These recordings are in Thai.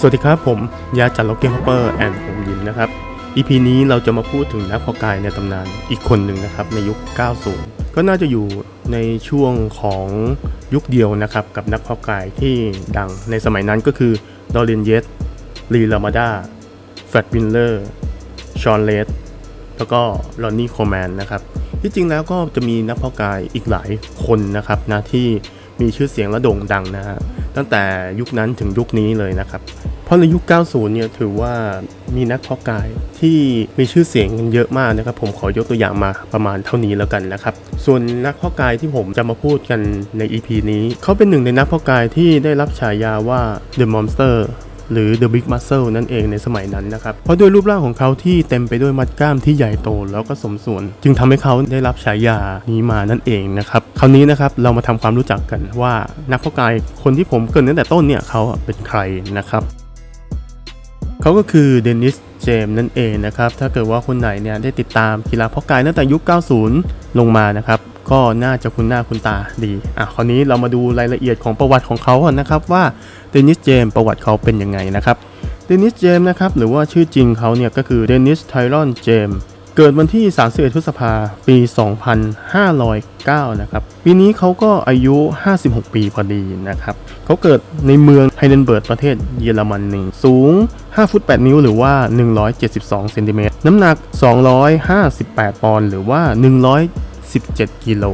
สวัสดีครับผมยาจัดล็อกเก็ตฮอปเปอร์แอนด์ผมยิมนะครับ EP นี้เราจะมาพูดถึงนักพาะกายในตำนานอีกคนหนึ่งนะครับในยุค 90 ก็น่าจะอยู่ในช่วงของยุคเดียวนะครับกับนักพาะกายที่ดังในสมัยนั้นก็คือดอเรนเยสลีลามาดาแฟรดวินเลอร์ชอนเลสแล้วก็ลอนนี่โคแมนนะครับที่จริงแล้วก็จะมีนักพาะกายอีกหลายคนนะครับนะที่มีชื่อเสียงและโด่งดังนะฮะ ตั้งแต่ยุคนั้นถึงยุคนี้เลยนะครับ เพราะในยุค 90 เนี่ยถือว่ามีนักเพาะกายที่มีชื่อเสียงกันเยอะมากนะครับ ผมขอยกตัวอย่างมาประมาณเท่านี้แล้วกันนะครับ ส่วนนักเพาะกายที่ผมจะมาพูดกันใน EP นี้ เขาเป็นหนึ่งในนักเพาะกายที่ได้รับฉายาว่า The Monster หรือ The Big Muscle นั่นเองในสมัยนั้นนะครับ เพราะด้วยรูปร่างของเขาที่เต็มไปด้วยมัดกล้ามที่ใหญ่โตแล้วก็สมส่วน จึงทำให้เขาได้รับฉายานี้มานั่นเองนะครับ คราวนี้นะครับเรามาทำความรู้จักกันว่านักเพาะกายคนที่ผมเกินตั้งแต่ต้นเนี่ยเขาเป็นใครนะครับเขาก็คือเดนิสเจมส์นั่นเองนะครับถ้าเกิดว่าคนไหนเนี่ยได้ติดตามกีฬาเพาะกายตั้งแต่ยุค 90 ลงมานะครับก็น่าจะคุ้นหน้าคุ้นตาดีอะคราวนี้เรามาดูรายละเอียดของประวัติของเขาก่อนนะครับว่าเดนิสเจมส์ประวัติเขาเป็นยังไงนะครับเดนิสเจมส์นะครับหรือว่าชื่อจริงเขาเนี่ยก็คือเดนิสไทรอนเจมส์ เกิดวันที่ 31 พฤษภาปี 2509 นะครับ ปีนี้เขาก็อายุ 56 ปีพอดีนะครับ เขาเกิดในเมืองไฮเดนเบิร์กประเทศเยอรมนนีสูง 5 ฟุต 8 นิ้วหรือว่า 172 เซนติเมตร น้ำหนัก 258 ปอนด์หรือว่า 17 กิโล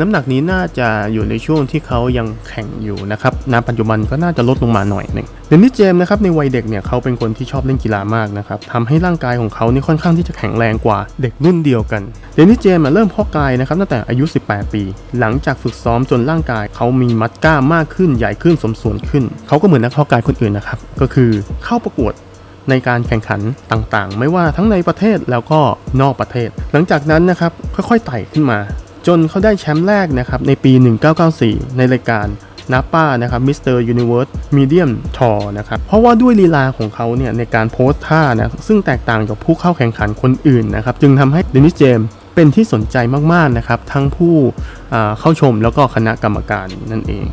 น้ำหนักนี้น่าจะอยู่ในช่วงที่เขายังแข่งอยู่นะครับณปัจจุบันก็น่าจะลดลงมาหน่อยหนึ่งเดนนิสเจมส์นะครับในวัยเด็กเนี่ยเขาเป็นคนที่ชอบเล่นกีฬามากนะครับทำให้ร่างกายของเขานี่ค่อนข้างที่จะแข็งแรงกว่าเด็กรุ่นเดียวกัน เดนนิสเจมส์เริ่มเพาะกายนะครับตั้งแต่อายุ 18 ปี หลังจากฝึกซ้อมจนร่างกาย เขามีมัดกล้ามมากขึ้นใหญ่ขึ้นสมส่วนขึ้น เขาก็เหมือนนักเพาะกายคนอื่นนะครับก็คือเข้าประกวด ในการแข่งขันต่างๆ ไม่ว่าทั้งในประเทศแล้วก็นอกประเทศ หลังจากนั้นนะครับค่อยๆไต่ขึ้นมา จนเขาได้แชมป์แรกนะครับในปี 1994 ในรายการนาป้านะครับมิสเตอร์ยูนิเวิร์สมีเดียมทอนะครับเพราะว่าด้วยลีลาของเขาเนี่ยในการโพสท่านะซึ่งแตกต่างจากผู้เข้าแข่งขันคนอื่นนะครับจึงทำให้เดนิสเจมส์เป็นที่สนใจมากๆนะครับทั้งผู้เข้าชมแล้วก็คณะกรรมการนั่นเอง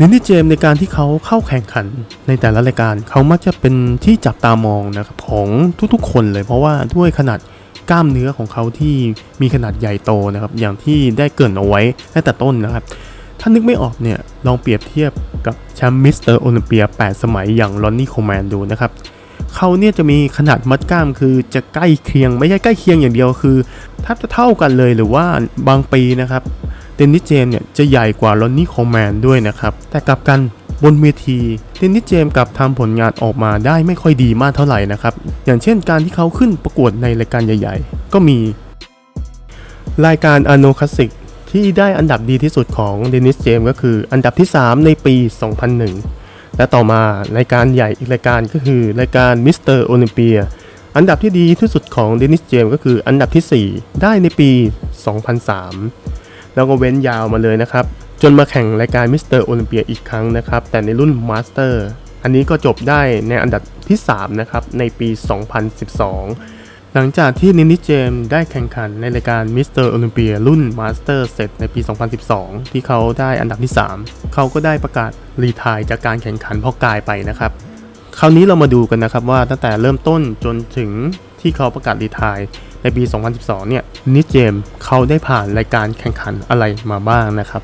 เดนนี่เจมส์ในการที่เขาเข้าแข่งขันในแต่ละรายการ เขามักจะเป็นที่จับตามองนะครับของทุกๆ คนเลยเพราะว่าด้วยขนาดกล้ามเนื้อของเขาที่มีขนาดใหญ่โตนะครับ อย่างที่ได้เกริ่นเอาไว้ตั้งแต่ต้นนะครับ ถ้านึกไม่ออกเนี่ย ลองเปรียบเทียบกับแชมป์มิสเตอร์โอลิมเปีย 8 สมัยอย่างลอนนี่โคแมนดูนะครับ เขาเนี่ยจะมีขนาดมัดกล้ามคือจะใกล้เคียง ไม่ใช่ใกล้เคียงอย่างเดียวคือแทบจะเท่ากันเลยหรือว่าบางปีนะครับ เดนนิสเจมส์เนี่ยจะใหญ่กว่าลอนนี่โคแมนด้วยนะครับ แต่กลับกันบนเวทีเดนนิสเจมส์กลับทำผลงานออกมาได้ไม่ค่อยดีมากเท่าไหร่นะครับ อย่างเช่นการที่เขาขึ้นประกวดในรายการใหญ่ ๆ ก็มี รายการอโนคลาสสิกที่ได้อันดับดีที่สุดของเดนิสเจมส์ก็คืออันดับที่ 3 ในปี 2001 และต่อมารายการใหญ่อีกรายการก็คือรายการมิสเตอร์โอลิมเปียอันดับที่ดีที่สุดของเดนิสเจมส์ก็คืออันดับทีสี่ 4 ได้ในปี 2003 แล้วก็เว้นยาวมาเลยนะครับ จนมาแข่งรายการมิสเตอร์โอลิมเปียอีกครั้งนะครับ แต่ในรุ่นมาสเตอร์อันนี้ก็จบได้ในอันดับที่ 3 นะครับ ในปี 2012 หลังจากที่นินิเจมได้แข่งขันในรายการมิสเตอร์โอลิมเปียรุ่นมาสเตอร์เสร็จในปี 2012 ที่เขาได้อันดับที่ 3 เขาก็ได้ประกาศรีทายจากการแข่งขันพาะกายไปนะครับคราวนี้เรามาดูกันนะครับว่าตั้งแต่เริ่มต้นจนถึงที่เขาประกาศรีทาย ในปี 2012 เนี่ยนิดเจมเขาได้ผ่านรายการแข่งขันอะไรมาบ้างนะครับ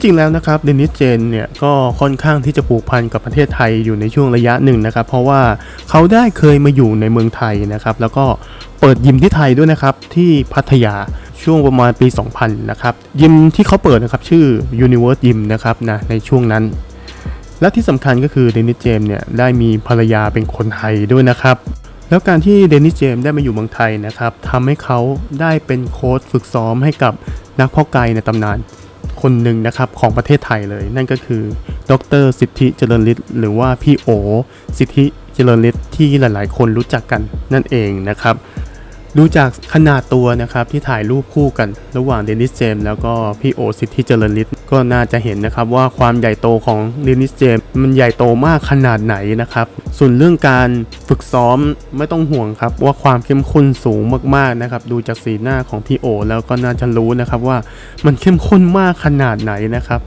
ที่จริงแล้วนะครับเดนิสเจนเนี่ยก็ค่อนข้างที่จะผูกพันกับประเทศไทยอยู่ในช่วงระยะหนึ่งนะครับ เพราะว่าเขาได้เคยมาอยู่ในเมืองไทยนะครับ แล้วก็เปิดยิมที่ไทยด้วยนะครับที่พัทยาช่วงประมาณปี 2000 นะครับ ยิมที่เขาเปิดนะครับชื่อ Universe Gym นะครับนะในช่วงนั้น และที่สำคัญก็คือเดนิสเจมเนี่ยได้มีภรรยาเป็นคนไทยด้วยนะครับแล้วการที่เดนิสเจมได้มาอยู่เมืองไทยนะครับทำให้เขาได้เป็นโค้ชฝึกซ้อมให้กับนักพาะกายในตำนาน คนหนึ่งนะครับของประเทศไทยเลย นั่นก็คือดรสิทธิเจริญฤทธิ์หรือว่าพี่โอ สิทธิเจริญฤทธิ์ที่หลาย ๆ คนรู้จักกันนั่นเองนะครับ ดูจากขนาดตัวนะครับที่ถ่ายรูปคู่กันระหว่างเดนิสเจมส์แล้วก็พี่โอสิทธิเจริญฤทธิ์ก็น่าจะเห็นนะครับว่าความใหญ่โตของเดนิสเจมส์มันใหญ่โตมากขนาดไหนนะครับ ส่วนเรื่องการฝึกซ้อมไม่ต้องห่วงครับว่าความเข้มข้นสูงมากๆนะครับดูจากสีหน้าของพี่โอ แล้วก็น่าจะรู้นะครับว่ามันเข้มข้นมากขนาดไหนนะครับ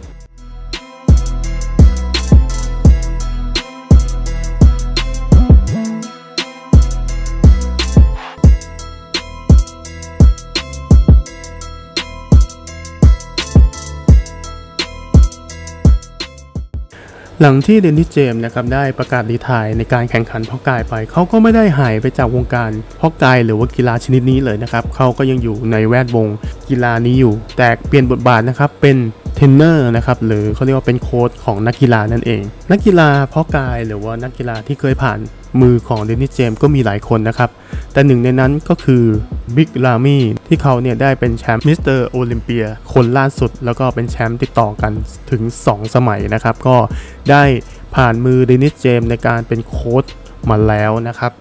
หลังที่เดนนิสเจมส์นะครับได้ประกาศรีทายในการแข่งขันพอกายไปเขาก็ไม่ได้หายไปจากวงการพอกายหรือว่ากีฬาชนิดนี้เลยนะครับเขาก็ยังอยู่ในแวดวงกีฬานี้อยู่ แต่เปลี่ยนบทบาทนะครับเป็น รนเนอร์นะครับหรือเขาเรียกว่าเป็นโค้ชของนักกีฬานั่นเอง นักกีฬาเพาะกายหรือว่านักกีฬาที่เคยผ่านมือของเดนนิสเจมส์ก็มีหลายคนนะครับ แต่หนึ่งในนั้นก็คือบิ๊กลามี่ที่เขาเนี่ยได้เป็นแชมป์มิสเตอร์โอลิมเปียคนล่าสุด แล้วก็เป็นแชมป์ติดต่อกันถึง 2 สมัยนะครับ ก็ได้ผ่านมือเดนิสเจมส์ในการเป็นโค้ชมาแล้วนะครับ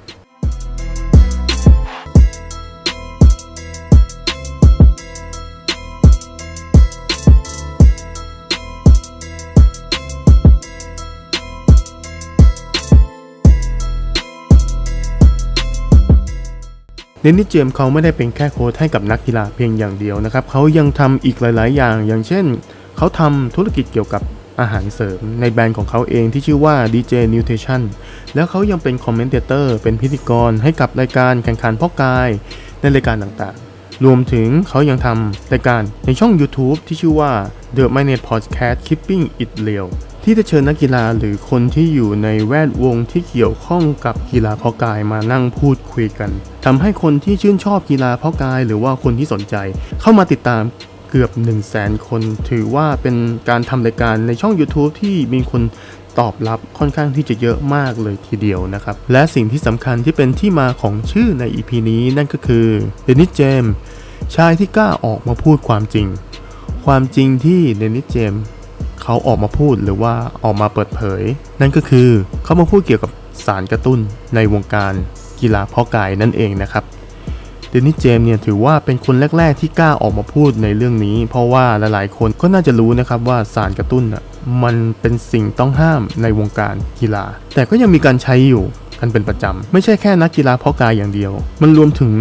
เดนนิสเจมส์เขาไม่ได้เป็นแค่โค้ชให้กับนักกีฬาเพียงอย่างเดียวนะครับเขายังทำอีกหลาย ๆ อย่าง อย่างเช่น เขาทำธุรกิจเกี่ยวกับอาหารเสริม ในแบรนด์ของเขาเองที่ชื่อว่า DJ Nutrition แล้วเขายังเป็นคอมเมนเตอร์เป็นพิธีกรให้กับรายการแข่งขันพาะกาย ในรายการต่างๆ รวมถึงเขายังทำรายการในช่อง YouTube ที่ชื่อว่า The m i n e t Podcast Keeping It Real ที่จะเชิญนักกีฬาหรือคนที่อยู่ในแวดวงที่เกี่ยวข้องกับกีฬาเพาะกายมานั่งพูดคุยกันทำให้คนที่ชื่นชอบกีฬาเพาะกาย หรือว่าคนที่สนใจ เข้ามาติดตามเกือบ 1 0 0 0 0แสนคน ถือว่าเป็นการทำรายการในช่อง YouTube ที่มีคนตอบรับค่อนข้างที่จะเยอะมากเลยทีเดียวนะครับ และสิ่งที่สำคัญที่เป็นที่มาของชื่อใน EP นี้นั่นก็คือเดนิสเจมชายที่กล้าออกมาพูดความจริง ความจริงที่เดนิสเจมส์ เขาออกมาพูดหรือว่าออกมาเปิดเผย นั่นก็คือเขามาพูดเกี่ยวกับสารกระตุ้นในวงการกีฬาเพาะกายนั่นเองนะครับเดนนิสเจมส์เนี่ยถือว่าเป็นคนแรก ๆ ที่กล้าออกมาพูดในเรื่องนี้ เพราะว่าหลายๆ คนก็น่าจะรู้นะครับว่าสารกระตุ้นอะมันเป็นสิ่งต้องห้ามในวงการกีฬา แต่ก็ยังมีการใช้อยู่กันเป็นประจำ ไม่ใช่แค่นักกีฬาเพาะกายอย่างเดียว มันรวมถึง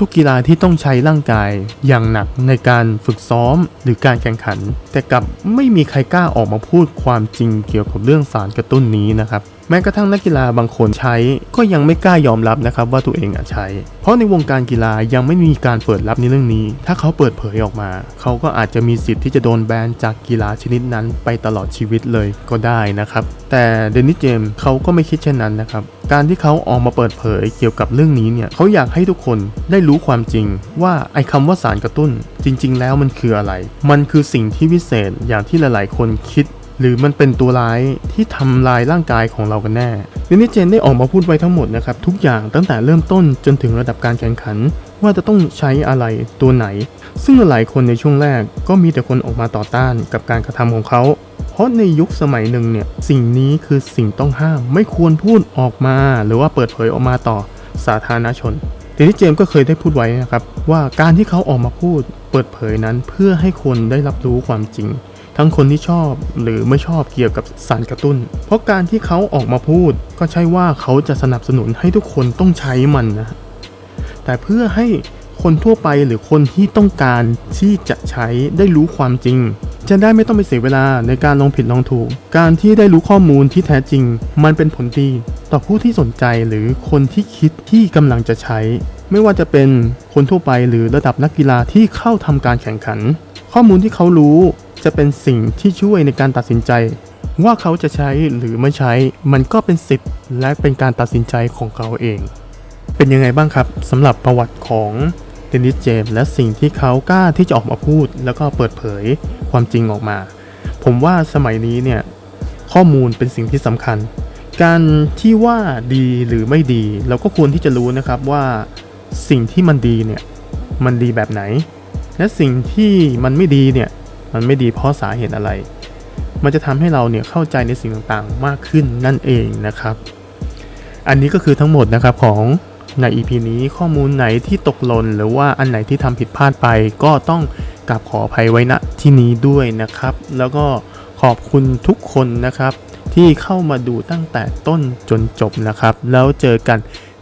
ทุกๆ กีฬาที่ต้องใช้ร่างกายอย่างหนักในการฝึกซ้อมหรือการแข่งขัน แต่กลับไม่มีใครกล้าออกมาพูดความจริงเกี่ยวกับเรื่องสารกระตุ้นนี้นะครับแม้กระทั่งนักกีฬาบางคนใช้ก็ยังไม่กล้ายอมรับนะครับว่าตัวเองอะใช้ เพราะในวงการกีฬายังไม่มีการเปิดรับในเรื่องนี้ ถ้าเขาเปิดเผยออกมา เขาก็อาจจะมีสิทธิ์ที่จะโดนแบนจากกีฬาชนิดนั้นไปตลอดชีวิตเลยก็ได้นะครับแต่เดนิสเจมส์เขาก็ไม่คิดเช่นนั้นนะครับ การที่เขาออกมาเปิดเผยเกี่ยวกับเรื่องนี้เนี่ยเขาอยากให้ทุกคนได้รู้ความจริง ว่าไอ้คำว่าสารกระตุ้น จริง ๆ แล้วมันคืออะไร มันคือสิ่งที่วิเศษอย่างที่หลาย ๆ คนคิดหรือมันเป็นตัวร้ายที่ทำลายร่างกายของเรากันแน่เดนิสเจนได้ออกมาพูดไว้ทั้งหมดนะครับ ทุกอย่างตั้งแต่เริ่มต้นจนถึงระดับการแข่งขัน ว่าจะต้องใช้อะไรตัวไหน ซึ่งหลายคนในช่วงแรกก็มีแต่คนออกมาต่อต้านกับการกระทำของเขา ราะในยุคสมัยหนึ่งเนี่ยสิ่งนี้คือสิ่งต้องห้ามไม่ควรพูดออกมา หรือว่าเปิดเผยออกมาต่อสาธารณชนเดนิสเจมส์ก็เคยได้พูดไว้นะครับว่าการที่เขาออกมาพูดเปิดเผยนั้นเพื่อให้คนได้รับรู้ความจริง ทั้งคนที่ชอบหรือไม่ชอบเกี่ยวกับสารกระตุ้น เพราะการที่เขาออกมาพูดก็ใช่ว่าเขาจะสนับสนุนให้ทุกคนต้องใช้มันนะแต่เพื่อให้คนทั่วไปหรือคนที่ต้องการที่จะใช้ได้รู้ความจริง จะได้ไม่ต้องไปเสียเวลาในการลองผิดลองถูก การที่ได้รู้ข้อมูลที่แท้จริง มันเป็นผลดี ต่อผู้ที่สนใจหรือคนที่คิดที่กำลังจะใช้ ไม่ว่าจะเป็นคนทั่วไปหรือระดับนักกีฬาที่เข้าทำการแข่งขัน ข้อมูลที่เขารู้จะเป็นสิ่งที่ช่วยในการตัดสินใจ ว่าเขาจะใช้หรือไม่ใช้ มันก็เป็นสิทธิ์และเป็นการตัดสินใจของเขาเอง เป็นยังไงบ้างครับสำหรับประวัติของเดนิสเจมส์และสิ่งที่เขากล้าที่จะออกมาพูด แล้วก็เปิดเผย ความจริงออกมา ผมว่าสมัยนี้เนี่ยข้อมูลเป็นสิ่งที่สำคัญ การที่ว่าดีหรือไม่ดี เราก็ควรที่จะรู้นะครับว่าสิ่งที่มันดีเนี่ยมันดีแบบไหน และสิ่งที่มันไม่ดีเนี่ยมันไม่ดีเพราะสาเหตุอะไร มันจะทำให้เราเนี่ยเข้าใจในสิ่งต่างๆ มากขึ้นนั่นเองนะครับ อันนี้ก็คือทั้งหมดนะครับของใน EP นี้ข้อมูลไหนที่ตกหล่นหรือว่าอันไหนที่ทำผิดพลาดไปก็ต้อง กราบขออภัยไว้ณที่นี้ด้วยนะครับ แล้วก็ขอบคุณทุกคนนะครับ ที่เข้ามาดูตั้งแต่ต้นจนจบนะครับ แล้วเจอกัน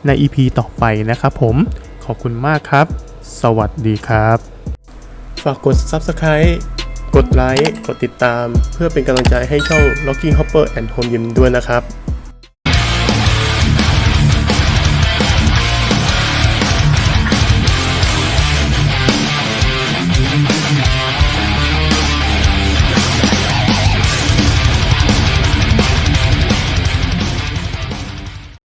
ใน EP ต่อไปนะครับผมขอบคุณมากครับ สวัสดีครับ ฝากกด Subscribe กดไลค์กดติดตาม เพื่อเป็นกำลังใจให้ช่อง Locking Hopper and Home Gym ด้วยนะครับ